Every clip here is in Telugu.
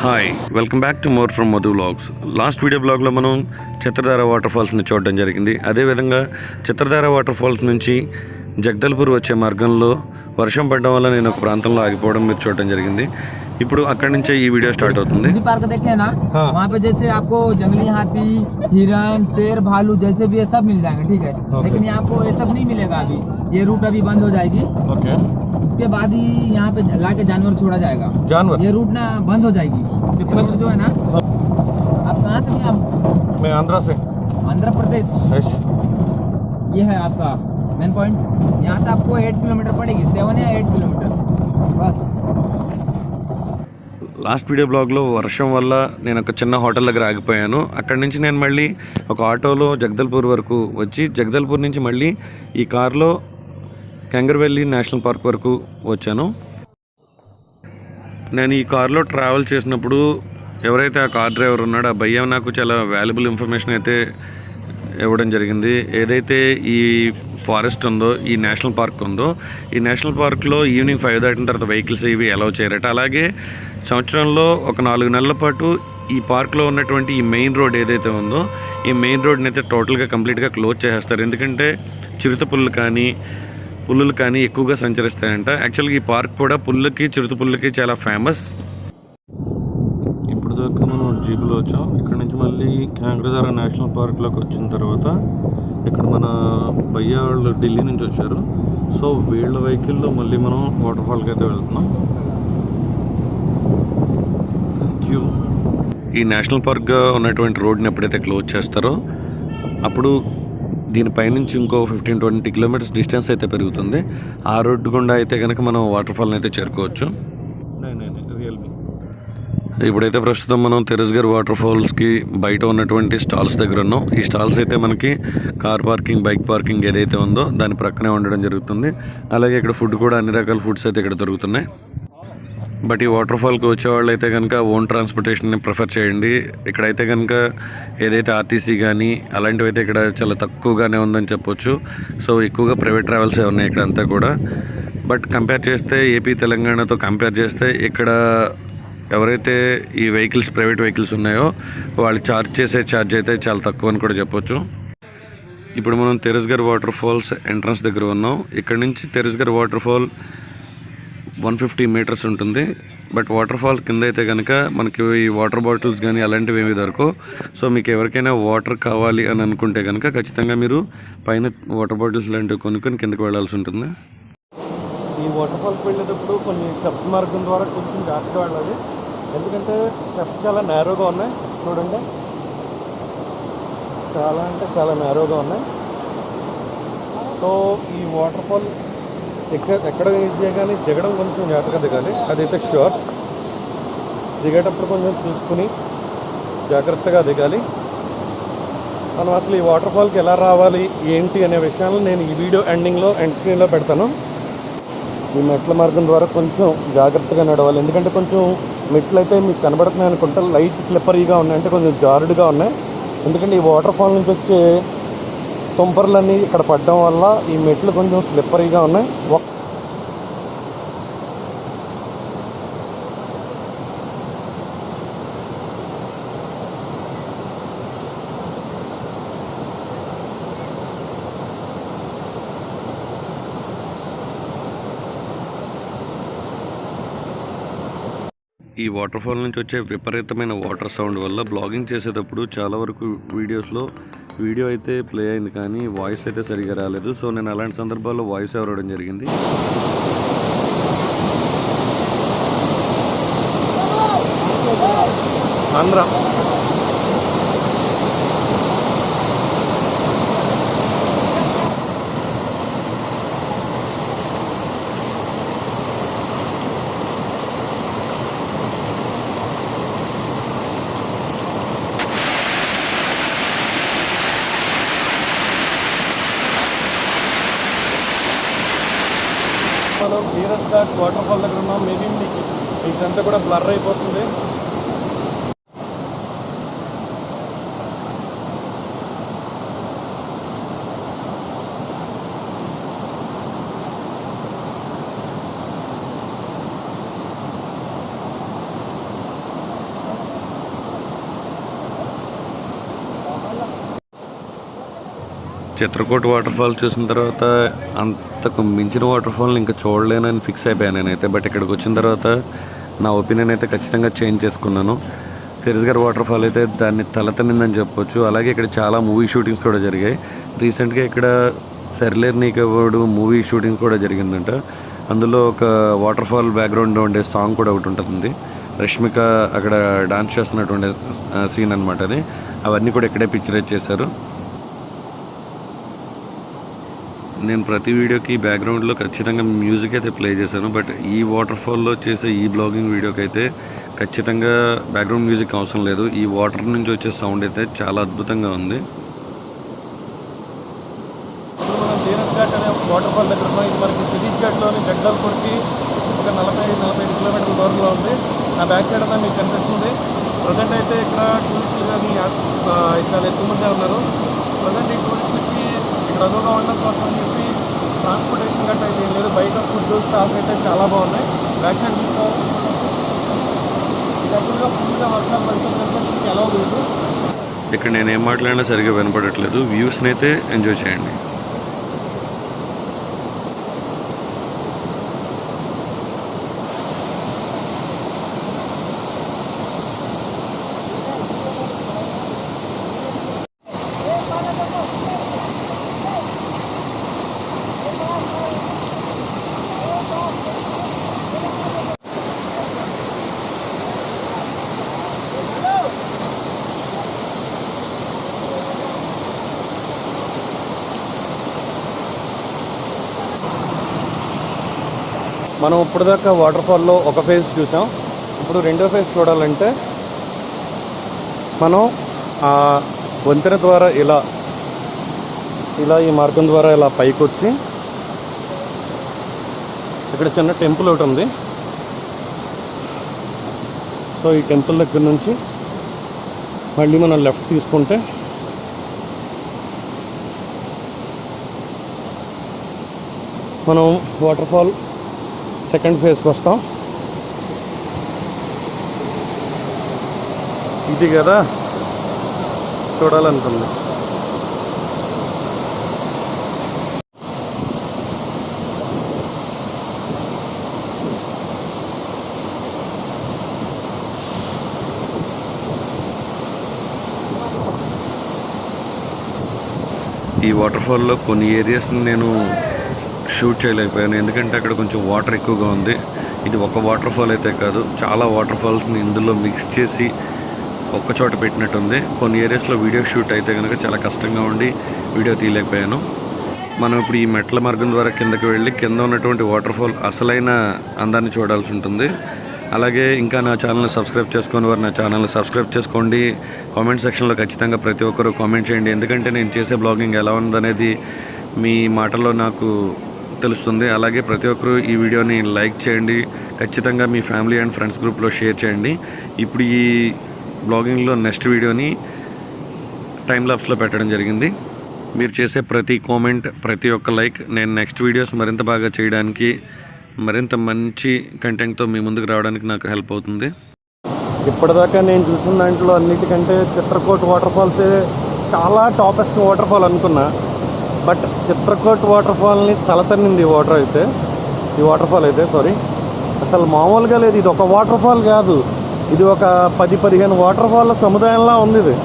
Hi welcome back to more from Madhu vlogs last video బ్లాగ్లో మనం చిత్రధార వాటర్ ఫాల్స్ని చూడడం జరిగింది అదేవిధంగా చిత్రధార వాటర్ ఫాల్స్ నుంచి జగదల్పూర్ వచ్చే మార్గంలో వర్షం పడడం వల్ల నేను ఒక ప్రాంతంలో ఆగిపోవడం మీరు చూడడం జరిగింది ఇప్పుడు అక్కడి నుంచే ఈ వీడియో స్టార్ట్ అవుతుంది नदी पार्क देखे हैं ना हाँ। वहाँ पे जैसे आपको जंगली हाथी हिरन शेर भालू जैसे भी है सब मिल जाएंगे ठीक है Okay. लेकिन यहाँ आपको ये सब नहीं मिलेगा अभी ये रूट अभी बंद हो जाएगी ओके उसके बाद ही यहाँ पे ला के जानवर छोड़ा जाएगा जानवर ये रूट ना बंद हो जाएगी कितना- ये रूट जो है ना आप कहाँ से हैं आप मैं आंध्रा से आंध्र प्रदेश यस ये है आपका मेन पॉइंट यहाँ से आपको एट किलोमीटर पड़ेगी सेवन या एट किलोमीटर बस లాస్ట్ వీడియో బ్లాగ్లో వర్షం వల్ల నేను ఒక చిన్న హోటల్ దగ్గర ఆగిపోయాను అక్కడి నుంచి నేను మళ్ళీ ఒక ఆటోలో జగదల్పూర్ వరకు వచ్చి జగదల్పూర్ నుంచి మళ్ళీ ఈ కార్లో కంగర్వెల్లి నేషనల్ పార్క్ వరకు వచ్చాను. నేను ఈ కార్లో ట్రావెల్ చేసినప్పుడు ఎవరైతే ఆ కార్ డ్రైవర్ ఉన్నాడో ఆ భయ్య నాకు చాలా వాల్యుబుల్ ఇన్ఫర్మేషన్ అయితే ఇవ్వడం జరిగింది. ఏదైతే ఈ ఫారెస్ట్ ఉందో ఈ నేషనల్ పార్క్ ఉందో ఈ నేషనల్ పార్క్లో ఈవినింగ్ ఫైవ్ దాటిన తర్వాత వెహికల్స్ ఇవి అలౌ చేయరట. అలాగే సంవత్సరంలో ఒక నాలుగు నెలల పాటు ఈ పార్క్లో ఉన్నటువంటి ఈ మెయిన్ రోడ్ ఏదైతే ఉందో ఈ మెయిన్ రోడ్ని అయితే టోటల్గా కంప్లీట్గా క్లోజ్ చేసేస్తారు. ఎందుకంటే చిరుత పుల్లు కానీ పుల్లులు కానీ ఎక్కువగా సంచరిస్తాయంట. యాక్చువల్గా ఈ పార్క్ కూడా పుల్లకి చిరుత పుల్లకి చాలా ఫేమస్ ఇప్పుడు దాకా మనం జీపులో వచ్చాం. ఇక్కడ నుంచి మళ్ళీ కాంగ్రజార నేషనల్ పార్క్లోకి వచ్చిన తర్వాత ఇక్కడ మన భయ్య వాళ్ళు ఢిల్లీ నుంచి వచ్చారు. సో వీళ్ళ వెహికల్లో మళ్ళీ మనం వాటర్ ఫాల్కి అయితే వెళ్తున్నాం. థ్యాంక్ యూ ఈ నేషనల్ పార్క్గా ఉన్నటువంటి రోడ్ని ఎప్పుడైతే క్లోజ్ చేస్తారో అప్పుడు దీనిపైనుంచి ఇంకో ఫిఫ్టీన్ ట్వంటీ కిలోమీటర్స్ డిస్టెన్స్ అయితే పెరుగుతుంది. ఆ రోడ్డు గుండా అయితే కనుక మనం వాటర్ ఫాల్ని అయితే చేరుకోవచ్చు. ఇప్పుడైతే ప్రస్తుతం మనం తెరస్గర్ వాటర్ ఫాల్స్కి బయట ఉన్నటువంటి స్టాల్స్ దగ్గర ఉన్నాం. ఈ స్టాల్స్ అయితే మనకి కార్ పార్కింగ్ బైక్ పార్కింగ్ ఏదైతే ఉందో దాని ప్రక్కనే ఉండడం జరుగుతుంది. అలాగే ఇక్కడ ఫుడ్ కూడా అన్ని రకాల ఫుడ్స్ అయితే ఇక్కడ దొరుకుతున్నాయి. బట్ ఈ వాటర్ ఫాల్కి వచ్చేవాళ్ళు అయితే కనుక ఓన్ ట్రాన్స్పోర్టేషన్ని ప్రిఫర్ చేయండి. ఇక్కడైతే కనుక ఏదైతే ఆర్టీసీ కానీ అలాంటివి అయితే ఇక్కడ చాలా తక్కువగానే ఉందని చెప్పొచ్చు. సో ఎక్కువగా ప్రైవేట్ ట్రావెల్సే ఉన్నాయి ఇక్కడ అంతా కూడా. బట్ కంపేర్ చేస్తే ఏపీ తెలంగాణతో కంపేర్ చేస్తే ఇక్కడ ఎవరైతే ఈ వెహికల్స్ ప్రైవేట్ వెహికల్స్ ఉన్నాయో వాళ్ళు ఛార్జ్ చేసే ఛార్జ్ అయితే చాలా తక్కువ అని కూడా చెప్పొచ్చు. ఇప్పుడు మనం తెరస్గర్ వాటర్ ఫాల్స్ ఎంట్రన్స్ దగ్గర ఉన్నాం. ఇక్కడ నుంచి Tirathgarh water fall one fifty metres ఉంటుంది. బట్ వాటర్ ఫాల్ కింద అయితే కనుక మనకి ఈ వాటర్ బాటిల్స్ కానీ అలాంటివి ఏమి దొరకవు. సో మీకు ఎవరికైనా వాటర్ కావాలి అని అనుకుంటే కనుక ఖచ్చితంగా మీరు పైన వాటర్ బాటిల్స్ లాంటివి కొనుక్కొని కిందకి వెళ్ళాల్సి ఉంటుంది. ఈ వాటర్ ఫాల్కి వెళ్ళేటప్పుడు కొన్ని స్టెప్స్ మార్గం ద్వారా కొంచెం జాగ్రత్తగా వెళ్ళాలి. ఎందుకంటే స్టెప్స్ చాలా నేరోగా ఉన్నాయి. చూడండి. చాలా అంటే చాలా నేరోగా ఉన్నాయి. సో ఈ వాటర్ ఫాల్ ఎక్కడ ఎక్కడ ఈజీగా కానీ దిగడం కొంచెం జాగ్రత్తగా దిగాలి. అదైతే షూర్ దిగేటప్పుడు కొంచెం చూసుకుని జాగ్రత్తగా దిగాలి. మనం అసలు ఈ వాటర్ ఫాల్కి ఎలా రావాలి ఏంటి అనే విషయాలను నేను ఈ వీడియో ఎండింగ్లో ఎండ్ స్క్రీన్లో పెడతాను. ఈ మెట్ల మార్గం ద్వారా కొంచెం జాగ్రత్తగా నడవాలి. ఎందుకంటే కొంచెం మెట్లు అయితే మీకు కనబడుతున్నాయి అనుకుంటా. లైట్ స్లిప్పరీగా ఉన్నాయి అంటే కొంచెం జారుడుగా ఉన్నాయి. ఎందుకంటే ఈ వాటర్ ఫాల్ నుంచి వచ్చే తుంపర్లన్నీ ఇక్కడ పడడం వల్ల ఈ మెట్లు కొంచెం స్లిప్పరీగా ఉన్నాయి. ఒక్- ఈ వాటర్ ఫాల్ నుంచి వచ్చే విపరీతమైన వాటర్ సౌండ్ వల్ల బ్లాగింగ్ చేసేటప్పుడు చాలా వరకు వీడియోస్లో వీడియో అయితే ప్లే అయింది కానీ వాయిస్ అయితే సరిగా రాలేదు. సో నేను అలాంటి సందర్భాల్లో వాయిస్ ఎవరడం జరిగింది. Andhra. Waterfall clearest water fall దగ్గర ఉన్నాం. మేబీ మీకు ఇదంతా కూడా బ్లర్ అయిపోతుంది. చిత్రకూట్ వాటర్ ఫాల్ చూసిన తర్వాత అంత అంతకు మించిన వాటర్ ఫాల్ని ఇంకా చూడలేనని ఫిక్స్ అయిపోయాను నేనైతే. బట్ ఇక్కడికి వచ్చిన తర్వాత నా ఒపీనియన్ అయితే ఖచ్చితంగా చేంజ్ చేసుకున్నాను. తెరిస్గర్ వాటర్ ఫాల్ అయితే దాన్ని తలతనిందని చెప్పొచ్చు. అలాగే ఇక్కడ చాలా మూవీ షూటింగ్స్ కూడా జరిగాయి. రీసెంట్గా ఇక్కడ సర్లేర్ నీకెవడు మూవీ షూటింగ్ కూడా జరిగిందంట. అందులో ఒక వాటర్ ఫాల్ బ్యాక్గ్రౌండ్ ఉండే సాంగ్ కూడా ఒకటి ఉంటుంది. రష్మిక అక్కడ డాన్స్ చేస్తున్నటువంటి సీన్ అనమాట అది. అవన్నీ కూడా ఇక్కడే పిక్చరైజ్ చేశారు. నేను ప్రతి వీడియోకి బ్యాక్గ్రౌండ్లో ఖచ్చితంగా మ్యూజిక్ అయితే ప్లే చేశాను. బట్ ఈ వాటర్ ఫాల్లో చేసే ఈ బ్లాగింగ్ వీడియోకి అయితే ఖచ్చితంగా బ్యాక్గ్రౌండ్ మ్యూజిక్ అవసరం లేదు. ఈ వాటర్ నుంచి వచ్చే సౌండ్ అయితే చాలా అద్భుతంగా ఉంది. ఇప్పుడు మనం ధీరజ్ ఘాట్ అనే వాటర్ ఫాల్ దగ్గర ఉన్నాం ఇది మనకి సిరీస్ ఘాట్లోని జగదల్పూర్కి ఒక నలభై నలభై ఐదు కిలోమీటర్ల దూరంలో ఉంది. నా బ్యాక్ సైడ్ అంతా మీకు కనిపిస్తుంది. ప్రజెంట్ అయితే ఇక్కడ టూరిస్టులు కానీ ఆ, చాలా ఎక్కువ మంది ఉన్నారు. ప్రజెంట్ ఈ టూరిస్టులకి చదువుగా ఉండడం కోసం అని చెప్పి ట్రాన్స్పోర్టేషన్ గట్రా అయితే ఏం లేదు బయట ఫుడ్ స్టాఫ్ అయితే చాలా బాగున్నాయి. బ్యాక్ సైడ్ ఫుల్గా వర్షాలు పడుతుందంటే మీకు ఎలా లేదు. ఇక్కడ నేను ఏం మాట్లాడినా సరిగ్గా వినపడట్లేదు. వ్యూస్ని అయితే ఎంజాయ్ చేయండి. మనం ఇప్పటిదాకా వాటర్ ఫాల్లో ఒక ఫేజ్ చూసాం. ఇప్పుడు రెండో ఫేజ్ చూడాలంటే మనం ఆ వంతెన ద్వారా ఇలా ఇలా ఈ మార్గం ద్వారా ఇలా పైకి వచ్చి ఇక్కడ చిన్న టెంపుల్ ఒకటి ఉంది. సో ఈ టెంపుల్ దగ్గర నుంచి మళ్ళీ మనం లెఫ్ట్ తీసుకుంటే మనం వాటర్ ఫాల్ సెకండ్ ఫేజ్కి వస్తాం. ఇది కదా చూడాలనుకుంది. ఈ వాటర్ ఫాల్లో కొన్ని ఏరియాస్ని నేను షూట్ చేయలేకపోయాను. ఎందుకంటే అక్కడ కొంచెం వాటర్ ఎక్కువగా ఉంది. ఇది ఒక వాటర్ ఫాల్ అయితే కాదు. చాలా వాటర్ ఫాల్స్ని ఇందులో మిక్స్ చేసి ఒక్క చోట పెట్టినట్టుంది. కొన్ని ఏరియాస్లో వీడియో షూట్ అయితే కనుక చాలా కష్టంగా ఉండి వీడియో తీయలేకపోయాను. మనం ఇప్పుడు ఈ మెట్ల మార్గం ద్వారా కిందకి వెళ్ళి కింద ఉన్నటువంటి వాటర్ ఫాల్ అసలైన అందాన్ని చూడాల్సి ఉంటుంది. అలాగే ఇంకా నా ఛానల్ని సబ్స్క్రైబ్ చేసుకొని వారు నా ఛానల్ని సబ్స్క్రైబ్ చేసుకోండి. కామెంట్ సెక్షన్లో ఖచ్చితంగా ప్రతి ఒక్కరు కామెంట్ చేయండి. ఎందుకంటే నేను చేసే బ్లాగింగ్ ఎలా ఉందనేది మీ మాటల్లో నాకు తెలుస్తుంది. అలాగే ప్రతి ఒక్కరు ఈ వీడియోని లైక్ చేయండి. ఖచ్చితంగా మీ ఫ్యామిలీ అండ్ ఫ్రెండ్స్ గ్రూప్లో షేర్ చేయండి. ఇప్పుడు ఈ బ్లాగింగ్లో నెక్స్ట్ వీడియోని టైం లాప్స్లో పెట్టడం జరిగింది. మీరు చేసే ప్రతి కామెంట్ ప్రతి ఒక్క లైక్ నేను నెక్స్ట్ వీడియోస్ మరింత బాగా చేయడానికి మరింత మంచి కంటెంట్తో మీ ముందుకు రావడానికి నాకు హెల్ప్ అవుతుంది. ఇప్పటిదాకా నేను చూసిన దాంట్లో అన్నిటికంటే చిత్రకోట్ వాటర్ ఫాల్స్ చాలా టాపెస్ట్ వాటర్ ఫాల్ అనుకున్నా. బట్ చిత్రకోట్ వాటర్ ఫాల్ని తలతన్నింది ఈ వాటర్ అయితే. ఈ వాటర్ ఫాల్ అయితే సారీ అసలు మామూలుగా లేదు. ఇది ఒక వాటర్ ఫాల్ కాదు. ఇది ఒక పది పదిహేను వాటర్ఫాల్ సముదాయంలా ఉంది ఇది.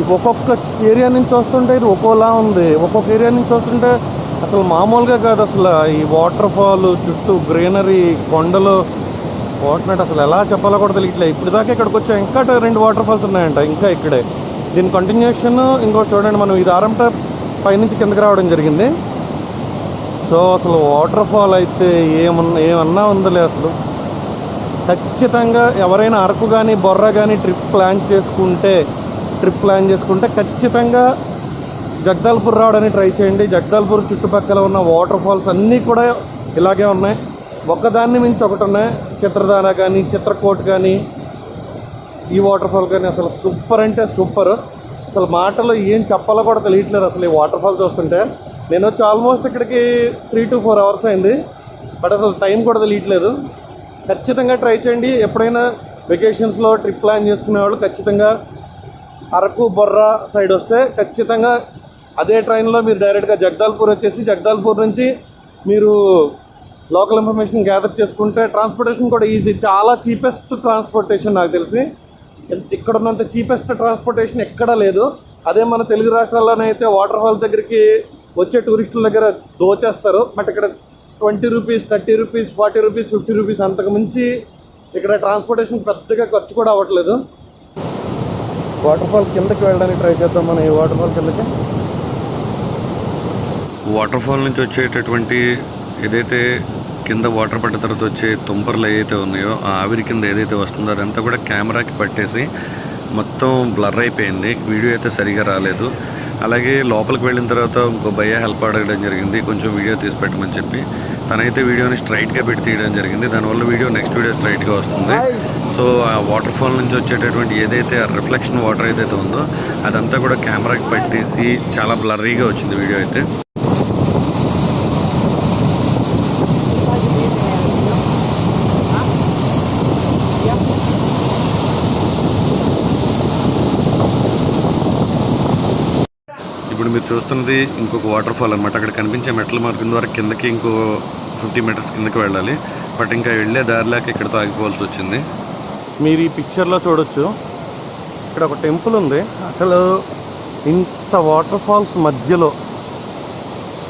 ఇది ఒక్కొక్క ఏరియా నుంచి వస్తుంటే ఇది ఒక్కోలా ఉంది. ఒక్కొక్క ఏరియా నుంచి వస్తుంటే అసలు మామూలుగా కాదు అసలు ఈ వాటర్ ఫాల్ చుట్టూ గ్రీనరీ కొండలు. వాటర్ అసలు ఎలా చెప్పాలో కూడా తెలియట్లేదు ఇప్పుడు దాకా ఇక్కడికి వచ్చా ఇంకా రెండు వాటర్ ఫాల్స్ ఉన్నాయంట ఇంకా ఇక్కడే. దీని కంటిన్యూషన్ ఇంకో చూడండి మనం. ఇది ఆరంట పైనుంచి కిందకి రావడం జరిగింది. సో అసలు వాటర్ ఫాల్ అయితే ఏమన్నా ఏమన్నా ఉందలే అసలు. ఖచ్చితంగా ఎవరైనా అరకు కానీ బొర్ర కానీ ట్రిప్ ప్లాన్ చేసుకుంటే ట్రిప్ ప్లాన్ చేసుకుంటే ఖచ్చితంగా జగదాల్పూర్ రావడానికి ట్రై చేయండి. జగదాల్పూర్ చుట్టుపక్కల ఉన్న వాటర్ ఫాల్స్ అన్నీ కూడా ఇలాగే ఉన్నాయి. ఒక్కదాన్ని మించి ఒకటి ఉన్నాయి. చిత్రదాన కానీ చిత్రకోట్ కానీ ఈ వాటర్ ఫాల్ కానీ అసలు సూపర్ అంటే సూపర్. అసలు మాటలు ఏం చెప్పాలో కూడా తెలియట్లేదు అసలు ఈ వాటర్ ఫాల్ చూస్తుంటే. నేను వచ్చి ఆల్మోస్ట్ ఇక్కడికి త్రీ టు ఫోర్ అవర్స్ అయింది. బట్ అసలు టైం కూడా తెలియట్లేదు. ఖచ్చితంగా ట్రై చేయండి. ఎప్పుడైనా వెకేషన్స్లో ట్రిప్ ప్లాన్ చేసుకునే వాళ్ళు ఖచ్చితంగా అరకు బొర్రా సైడ్ వస్తే ఖచ్చితంగా అదే ట్రైన్లో మీరు డైరెక్ట్గా జగదాల్పూర్ వచ్చేసి జగదాల్పూర్ నుంచి మీరు లోకల్ ఇన్ఫర్మేషన్ గ్యాదర్ చేసుకుంటే ట్రాన్స్పోర్టేషన్ కూడా ఈజీ చాలా చీపెస్ట్ ట్రాన్స్పోర్టేషన్ నాకు తెలిసి. ఇక్కడ ఉన్నంత చీపెస్ట్ ట్రాన్స్పోర్టేషన్ ఎక్కడా లేదు. అదే మన తెలుగు రాష్ట్రాల్లోనే అయితే వాటర్ ఫాల్ దగ్గరికి వచ్చే టూరిస్టుల దగ్గర దోచేస్తారు. బట్ ఇక్కడ twenty rupees thirty rupees forty rupees fifty rupees అంతకు మించి ఇక్కడ ట్రాన్స్పోర్టేషన్ పెద్దగా ఖర్చు కూడా అవ్వట్లేదు. వాటర్ ఫాల్ కిందకి వెళ్ళడానికి ట్రై చేద్దాం మనం ఈ వాటర్ ఫాల్ కిందకి. వాటర్ ఫాల్ నుంచి వచ్చేటటువంటి ఏదైతే కింద వాటర్ పడ్డ తర్వాత వచ్చే తుంపర్లు ఏదైతే ఉన్నాయో ఆ ఆవిరి కింద ఏదైతే వస్తుందో అదంతా కూడా కెమెరాకి పట్టేసి మొత్తం బ్లర్ అయిపోయింది. వీడియో అయితే సరిగా రాలేదు. అలాగే లోపలికి వెళ్ళిన తర్వాత ఇంకో భయ్య హెల్ప్ అడగడం జరిగింది. కొంచెం వీడియో తీసి పెట్టమని చెప్పి. తనైతే వీడియోని స్ట్రైట్గా పెట్టి తీయడం జరిగింది. దానివల్ల వీడియో నెక్స్ట్ వీడియో స్ట్రైట్గా వస్తుంది. సో ఆ వాటర్ ఫాల్ నుంచి వచ్చేటటువంటి ఏదైతే రిఫ్లెక్షన్ వాటర్ ఏదైతే ఉందో అదంతా కూడా కెమెరాకి పట్టేసి చాలా బ్లర్రీగా వచ్చింది వీడియో అయితే. చూస్తున్నది ఇంకొక వాటర్ ఫాల్ అనమాట అక్కడ కనిపించే మెట్ల మార్గం ద్వారా కిందకి ఇంకో ఫిఫ్టీ మీటర్స్ కిందకి వెళ్ళాలి. బట్ ఇంకా వెళ్ళే దారిలాక ఇక్కడ తాగిపోవాల్సి వచ్చింది. మీరు ఈ పిక్చర్లో చూడొచ్చు. ఇక్కడ ఒక టెంపుల్ ఉంది. అసలు ఇంత వాటర్ ఫాల్స్ మధ్యలో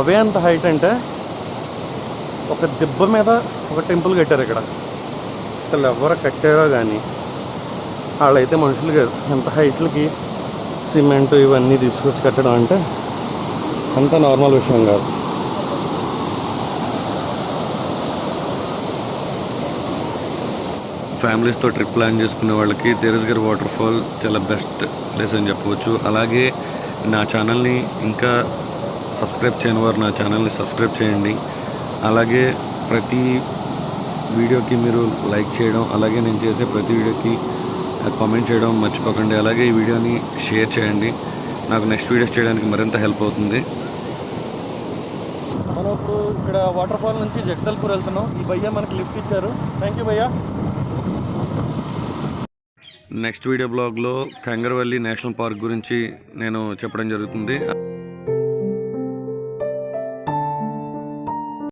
అవే అంత హైట్ అంటే ఒక దెబ్బ మీద ఒక టెంపుల్ కట్టారు ఇక్కడ. అసలు ఎవరు కట్టారో కానీ వాళ్ళైతే మనుషులు కాదు. ఎంత హైట్లకి సిమెంట్ ఇవన్నీ తీసుకొచ్చి కట్టడం అంటే అంత నార్మల్ విషయం కాదు. ఫ్యామిలీస్తో ట్రిప్ ప్లాన్ చేసుకునే వాళ్ళకి తేరస్గర్ వాటర్ ఫాల్ చాలా బెస్ట్ ప్లేస్ అని చెప్పవచ్చు. అలాగే నా ఛానల్ని ఇంకా సబ్స్క్రైబ్ చేయని వారు నా ఛానల్ని సబ్స్క్రైబ్ చేయండి. అలాగే ప్రతి వీడియోకి మీరు లైక్ చేయడం అలాగే నేను చేసే ప్రతి వీడియోకి కామెంట్ చేయడం మర్చిపోకండి. అలాగే ఈ వీడియోని షేర్ చేయండి. నాకు నెక్స్ట్ వీడియోస్ చేయడానికి మరింత హెల్ప్ అవుతుంది. మనం ఇప్పుడు ఇక్కడ వాటర్ ఫాల్ నుంచి జగదల్పూర్ వెళ్తున్నాం. ఈ భయ్య మనకి లిఫ్ట్ ఇచ్చారు. థ్యాంక్ యూ భయ్యా. నెక్స్ట్ వీడియో బ్లాగ్లో కంగరవల్లి నేషనల్ పార్క్ గురించి నేను చెప్పడం జరుగుతుంది.